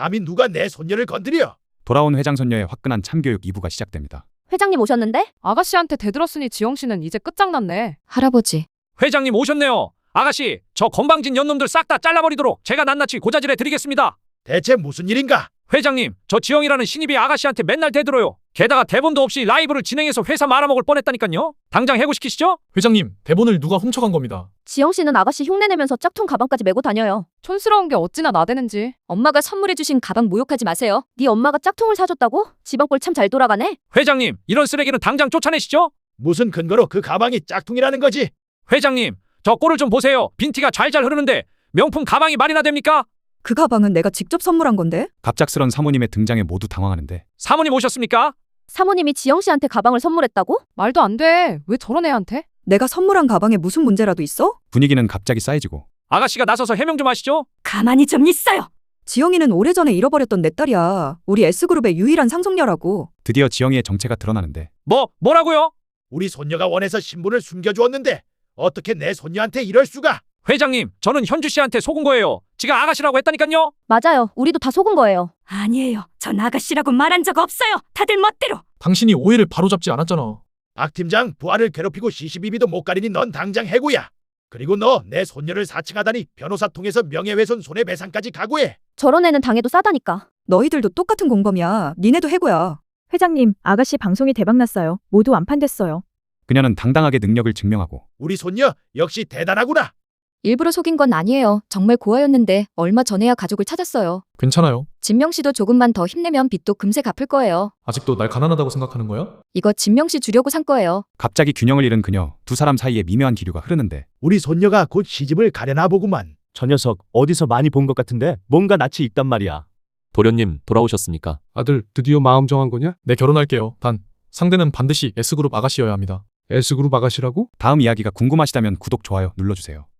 감히 누가 내 손녀를 건드려? 돌아온 회장 손녀의 화끈한 참교육 2부가 시작됩니다. 회장님 오셨는데? 아가씨한테 대들었으니 지영 씨는 이제 끝장났네. 할아버지. 회장님 오셨네요. 아가씨, 저 건방진 년놈들 싹 다 잘라버리도록 제가 낱낱이 고자질해 드리겠습니다. 대체 무슨 일인가? 회장님, 저 지영이라는 신입이 아가씨한테 맨날 대들어요. 게다가 대본도 없이 라이브를 진행해서 회사 말아먹을 뻔했다니까요. 당장 해고시키시죠? 회장님, 대본을 누가 훔쳐간 겁니다. 지영 씨는 아가씨 흉내내면서 짝퉁 가방까지 메고 다녀요. 촌스러운 게 어찌나 나대는지. 엄마가 선물해주신 가방 모욕하지 마세요. 네 엄마가 짝퉁을 사줬다고? 지방볼 참잘 돌아가네. 회장님, 이런 쓰레기는 당장 쫓아내시죠? 무슨 근거로 그 가방이 짝퉁이라는 거지? 회장님, 저 꼴을 좀 보세요. 빈티가 잘잘 흐르는데 명품 가방이 말이나 됩니까? 그 가방은 내가 직접 선물한 건데? 갑작스런 사모님의 등장에 모두 당황하는데 사모님 오셨습니까? 사모님이 지영 씨한테 가방을 선물했다고? 말도 안 돼. 왜 저런 애한테? 내가 선물한 가방에 무슨 문제라도 있어? 분위기는 갑자기 쌓이지고 아가씨가 나서서 해명 좀 하시죠. 가만히 좀 있어요. 지영이는 오래전에 잃어버렸던 내 딸이야. 우리 S그룹의 유일한 상속녀라고. 드디어 지영이의 정체가 드러나는데 뭐, 뭐라고요? 우리 손녀가 원해서 신분을 숨겨주었는데 어떻게 내 손녀한테 이럴 수가? 회장님, 저는 현주 씨한테 속은 거예요. 지가 아가씨라고 했다니까요. 맞아요. 우리도 다 속은 거예요. 아니에요. 전 아가씨라고 말한 적 없어요. 다들 멋대로. 당신이 오해를 바로잡지 않았잖아. 박 팀장 부하를 괴롭히고 시시비비도 못 가리니 넌 당장 해고야. 그리고 너 내 손녀를 사칭하다니 변호사 통해서 명예훼손 손해배상까지 각오해. 저런 애는 당해도 싸다니까. 너희들도 똑같은 공범이야. 니네도 해고야. 회장님, 아가씨 방송이 대박났어요. 모두 완판됐어요. 그녀는 당당하게 능력을 증명하고 우리 손녀 역시 대단하구나. 일부러 속인 건 아니에요. 정말 고아였는데 얼마 전에야 가족을 찾았어요. 괜찮아요. 진명 씨도 조금만 더 힘내면 빚도 금세 갚을 거예요. 아직도 날 가난하다고 생각하는 거야? 이거 진명 씨 주려고 산 거예요. 갑자기 균형을 잃은 그녀 두 사람 사이에 미묘한 기류가 흐르는데 우리 손녀가 곧 시집을 가려나 보구만. 저 녀석 어디서 많이 본 것 같은데 뭔가 낯이 익단 말이야. 도련님 돌아오셨습니까? 아들, 드디어 마음 정한 거냐? 네, 결혼할게요. 단, 상대는 반드시 S그룹 아가씨여야 합니다. S그룹 아가씨라고? 다음 이야기가 궁금하시다면 구독 좋아요 눌러주세요.